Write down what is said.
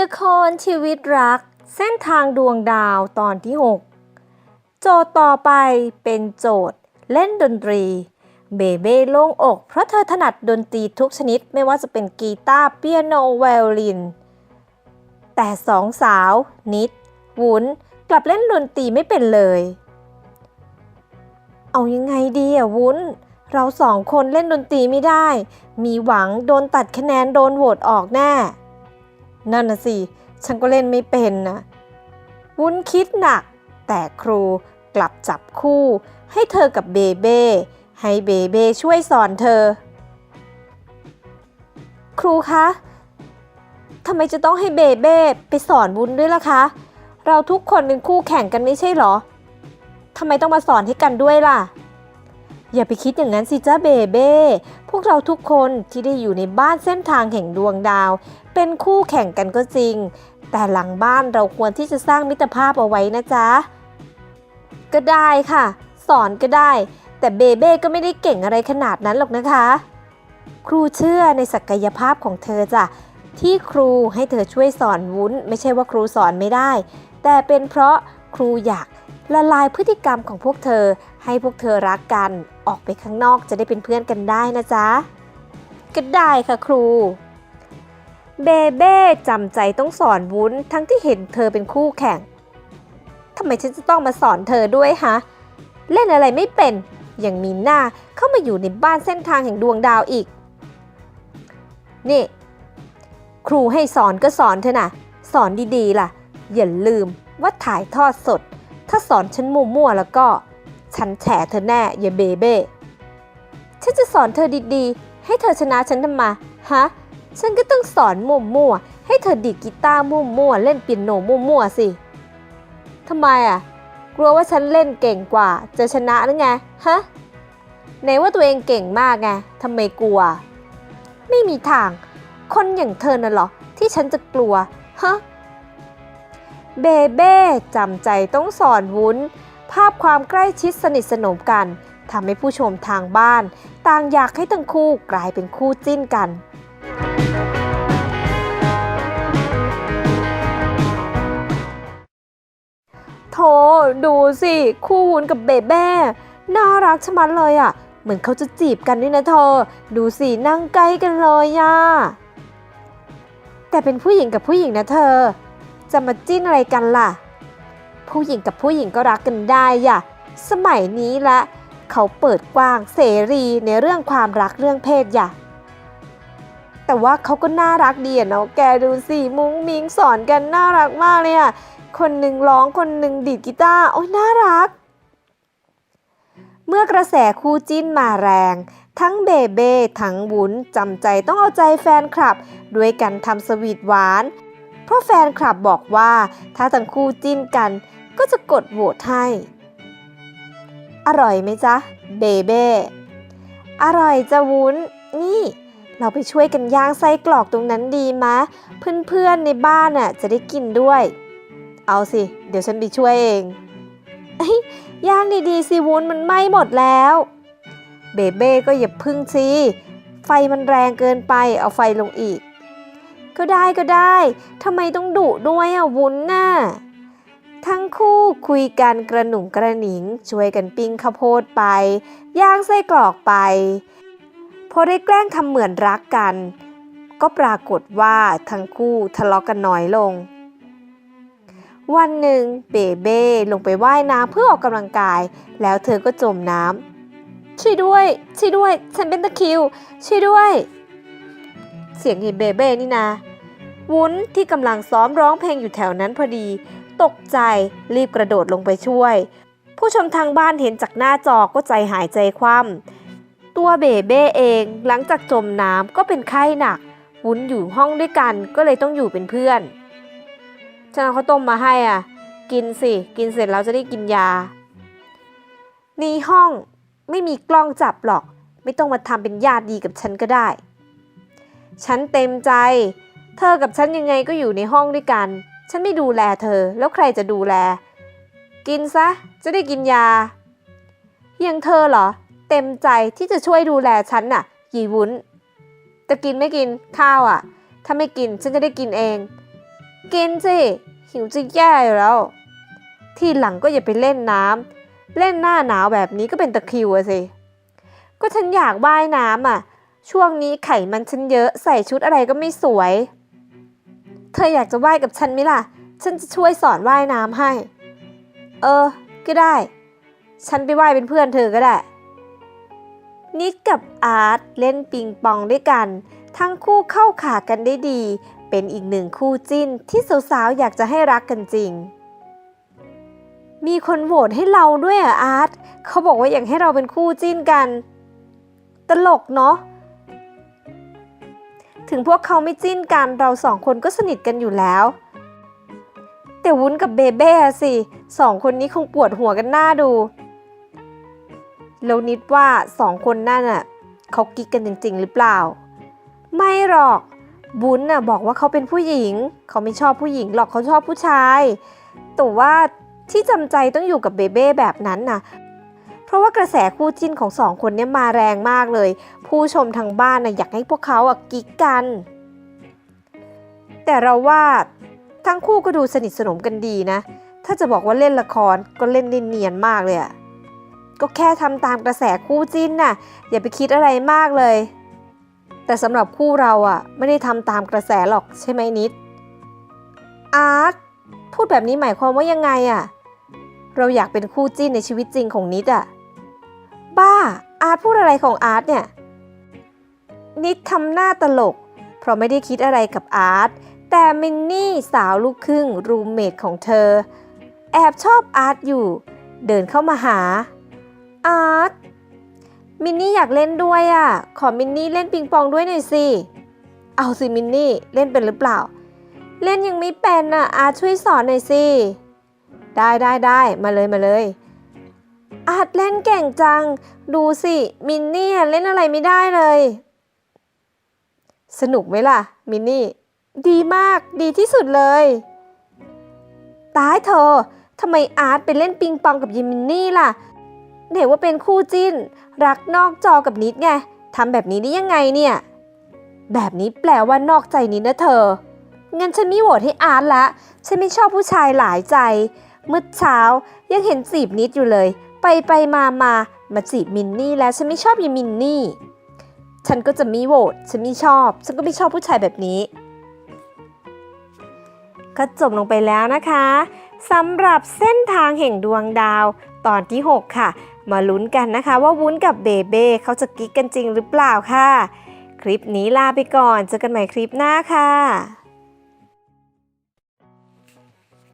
ละครชีวิตรัก เส้นทางดวงดาวตอนที่ 6 โจทย์ต่อไปเป็นโจทย์ เล่นดนตรี เบเบ้โล่งอก เพราะเธอถนัดดนตรีทุกชนิดไม่ว่าจะเป็นกีตาร์เปียโนไวโอลิน แต่สองสาว นิด วุ้น กลับเล่นดนตรีไม่เป็นเลย เอายังไงดีอะวุ้น เราสองคนเล่นดนตรีไม่ได้ มีหวังโดนตัดคะแนนโดนโหวตออกแน่ นั่นน่ะสิ ฉันก็เล่นไม่เป็นนะวุ้นคิดหนัก แต่ครูกลับจับคู่ ให้เธอกับเบเบ้ ให้เบเบ้ช่วยสอนเธอ ครูคะทำไมจะต้องให้เบเบ้ไปสอนวุ้นด้วยล่ะคะ เราทุกคนเป็นคู่แข่งกันไม่ใช่เหรอทำไมต้องมาสอนให้กันด้วยล่ะ อย่าไปคิดอย่างนั้นสิจ้าเบเบ้พวกเราทุกคนที่ได้อยู่ในบ้านเส้นทางแห่งดวงดาว เป็นคู่แข่งกันก็จริง แต่หลังบ้านเราควรที่จะสร้างมิตรภาพเอาไว้นะจ๊ะ ก็ได้ค่ะ สอนก็ได้ แต่เบเบ้ก็ไม่ได้เก่งอะไรขนาดนั้นหรอกนะคะ ครูเชื่อในศักยภาพของเธอจ้ะที่ครูให้เธอช่วยสอนวุ้น ไม่ใช่ว่าครูสอนไม่ได้ แต่เป็นเพราะครูอยากละลายพฤติกรรมของพวกเธอให้พวกเธอรักกัน ออกไปข้างนอกจะได้เป็นเพื่อนกันได้นะจ๊ะ ก็ได้ค่ะครู เบเบ้จำใจต้องสอนวุ้นทั้งที่เห็นเธอเป็นคู่แข่งทำไมฉันจะต้องมาสอนเธอด้วยฮะ เล่นอะไรไม่เป็นยังมีหน้าเข้ามาอยู่ในบ้านเส้นทางแห่งดวงดาวอีก นี่ ครูให้สอนก็สอนเถอะนะสอนดีๆล่ะ อย่าลืมว่าถ่ายทอดสด ถ้าสอนฉันมั่วๆแล้วก็ ฉันแฉเธอแน่อย่าเบเบ้ ฉันจะสอนเธอดีๆ ให้เธอชนะฉันทำไมฮะ ฉันก็ต้องสอนมั่วๆ ให้เธอดีดกีตาร์มั่วๆ เล่นเปียโนมั่วๆ สิทำไมอะ กลัวว่าฉันเล่นเก่งกว่า จะชนะหรือไง ฮะไหนว่าตัวเองเก่งมากไงทำไมกลัว ไม่มีทาง คนอย่างเธอน่ะหรอ ที่ฉันจะกลัว ฮะ เบเบ้จำใจต้องสอนวุ้น ภาพความใกล้ชิดสนิทสนมกันทำให้ผู้ชมทางบ้าน ต่างอยากให้ทั้งคู่กลายเป็นคู่จิ้นกันโถดูสิ คู่วุ้นกับเบเบ้น่ารักชะมัดเลยอะ่ะ เหมือนเขาจะจีบกันด้วยนะเธอ ดูสินั่งใกล้กันเลยอะ่ะ แต่เป็นผู้หญิงกับผู้หญิงนะเธอ จะมาจิ้นอะไรกันล่ะ ผู้หญิงกับผู้หญิงก็รักกันได้ย่ะสมัยนี้ละเขาเปิดกว้างเสรีในเรื่องความรักเรื่องเพศย่ะแต่ว่าเขาก็น่ารักดีอะเนาะแกดูสิมุ้งมิงสอนกันน่ารักมากเลยอะคนหนึ่งร้องคนหนึ่งดีดกีตาร์โอ้ยน่ารัก เมื่อกระแสคู่จิ้นมาแรง ทั้งเบเบ้ทั้งวุ้นจำใจต้องเอาใจแฟนคลับ ด้วยกันทำสวีทหวาน เพราะแฟนคลับบอกว่าถ้าทั้งคู่จิ้นกัน ก็จะกดโหวตให้ อร่อยไหมจ๊ะ เบเบ้อร่อยจะวุ้น นี่ เราไปช่วยกันย่างไส้กรอกตรงนั้นดีมะ เพื่อนๆในบ้านน่ะจะได้กินด้วย เอาสิ เดี๋ยวฉันไปช่วยเองเอยย่างดีๆสิวุ้นมันไหม้หมดแล้ว เบเบ้ก็อย่าพึ่งสิไฟมันแรงเกินไปเอาไฟลงอีก ก็ได้ก็ได้ทำไมต้องดุด้วยอะวุ้นน่ะ ทั้งคู่คุยกันกระหนุ่งกระหนิง ช่วยกันปิ้งข้าวโพดไป ย่างไส้กรอกไป พอได้แกล้งทำเหมือนรักกัน ก็ปรากฏว่าทั้งคู่ทะเลาะกันน้อยลง วันหนึ่งเบเบ้ลงไปว่ายน้ำเพื่อออกกำลังกาย แล้วเธอก็จมน้ำช่วยด้วยช่วยด้วย ฉันเป็นตะคิว ช่วยด้วย เสียงเห็นเบเบ้นี่นะวุ้นที่กำลังซ้อมร้องเพลงอยู่แถวนั้นพอดี ตกใจรีบกระโดดลงไปช่วย ผู้ชมทางบ้านเห็นจากหน้าจอก็ใจหายใจคว่ำตัวเบเบ้เองหลังจากจมน้ำก็เป็นไข้หนัก วุ้นอยู่ห้องด้วยกันก็เลยต้องอยู่เป็นเพื่อนฉันเอาข้าวต้มมาให้อะ กินสิ กินเสร็จแล้วจะได้กินยาในห้องไม่มีกล้องจับหรอก ไม่ต้องมาทำเป็นญาติดีกับฉันก็ได้ ฉันเต็มใจ เธอกับฉันยังไงก็อยู่ในห้องด้วยกัน ฉันไม่ดูแลเธอ แล้วใครจะดูแล กินซะ จะได้กินยา อยังเธอเหรอ เต็มใจที่จะช่วยดูแลฉันน่ะ ยีวุ้น จะกินไม่กินข้าวอะ ถ้าไม่กินฉันจะได้กินเอง กินสิ หิวจะแย่อยู่แล้ว ที่หลังก็อย่าไปเล่นน้ำ เล่นหน้าหนาวแบบนี้ก็เป็นตะคริวสิ ก็ฉันอยากว่ายน้ำอะ ช่วงนี้ไขมันฉันเยอะใส่ชุดอะไรก็ไม่สวย เธออยากจะว่ายกับฉันไหมล่ะ ฉันจะช่วยสอนว่ายน้ำให้ เออ ก็ได้ ฉันไปว่ายเป็นเพื่อนเธอก็ได้ นิดกับอาร์ตเล่นปิงปองด้วยกัน ทั้งคู่เข้าขากันได้ดี เป็นอีกหนึ่งคู่จิ้นที่สาวๆอยากจะให้รักกันจริง มีคนโหวตให้เราด้วยอะอาร์ตเขาบอกว่าอยากให้เราเป็นคู่จิ้นกัน ตลกเนาะ ถึงพวกเขาไม่จิ้นกันเราสองคนก็สนิทกันอยู่แล้ว แต่วุ้นกับเบเบ้อะสิสองคนนี้คงปวดหัวกันหน้าดูแล้วนิดว่าสองคนนั่นน่ะเขากิ๊กกันจริง ๆ หรือเปล่า ไม่หรอกบุญน่ะบอกว่าเขาเป็นผู้หญิง เขาไม่ชอบผู้หญิงหรอกเขาชอบผู้ชาย แต่ว่าที่จำใจต้องอยู่กับเบเบ้แบบนั้นน่ะ ราะว่ากระแสคู่จิ้นของสองคนเนี้มาแรงมากเลย ผู้ชมทางบ้านน่ะอยากให้พวกเขาอะกิ๊กกัน แต่เราว่าทั้งคู่ก็ดูสนิทสนมกันดีนะ ถ้าจะบอกว่าเล่นละครก็เล่นได้เนียนมากเลยอะก็แค่ทำตามกระแสคู่จิ้นน่ะ อย่าไปคิดอะไรมากเลย แต่สำหรับคู่เราอะไม่ได้ทำตามกระแสหรอกใช่ไหมนิด อาร์ตพูดแบบนี้หมายความว่ายังไงอะเราอยากเป็นคู่จิ้นในชีวิตจริงของนิดอะ บ้า อาร์ตพูดอะไรของอาร์ตเนี่ย นิดทำหน้าตลก เพราะไม่ได้คิดอะไรกับอาร์ต แต่มินนี่สาวลูกครึ่งรูมเมทของเธอ แอบชอบอาร์ตอยู่ เดินเข้ามาหา อาร์ต มินนี่อยากเล่นด้วยอะ่ะ ขอมินนี่เล่นปิงปองด้วยหน่อยสิ เอาสิมินนี่เล่นเป็นหรือเปล่า เล่นยังไม่เป็นอะอาร์ตช่วยสอนหน่อยสิ ได้ได้ได้มาเลยมาเลย อาร์ตเล่นเก่งจัง ดูสิ มินนี่เล่นอะไรไม่ได้เลย สนุกไหมล่ะ มินนี่ ดีมาก ดีที่สุดเลย ตายเธอทำไมอาร์ตไปเล่นปิงปองกับยิมินนี่ล่ะเดี๋ยวว่าเป็นคู่จิ้น รักนอกจอกับนิดไงทำแบบนี้ได้ยังไงเนี่ย แบบนี้แปลว่านอกใจนิดนะเธองั้นฉันไม่โหวตให้อาร์ตละ ฉันไม่ชอบผู้ชายหลายใจ เมื่อเช้ายังเห็นจีบนิดอยู่เลย ไปไปมามามาจีบมินนี่แล้วฉันไม่ชอบยิมินนี่ ฉันก็จะม่โหวตฉันไม่ชอบ ฉันก็ไม่ชอบผู้ชายแบบนี้ ก็จบลงไปแล้วนะคะสำหรับเส้นทางแห่งดวงดาวตอนที่ 6 ค่ะ มาลุ้นกันนะคะว่าวุ้นกับเบเบ้เขาจะกิ๊กกันจริงหรือเปล่าค่ะ คลิปนี้ลาไปก่อน เจอกันใหม่คลิปหน้าค่ะ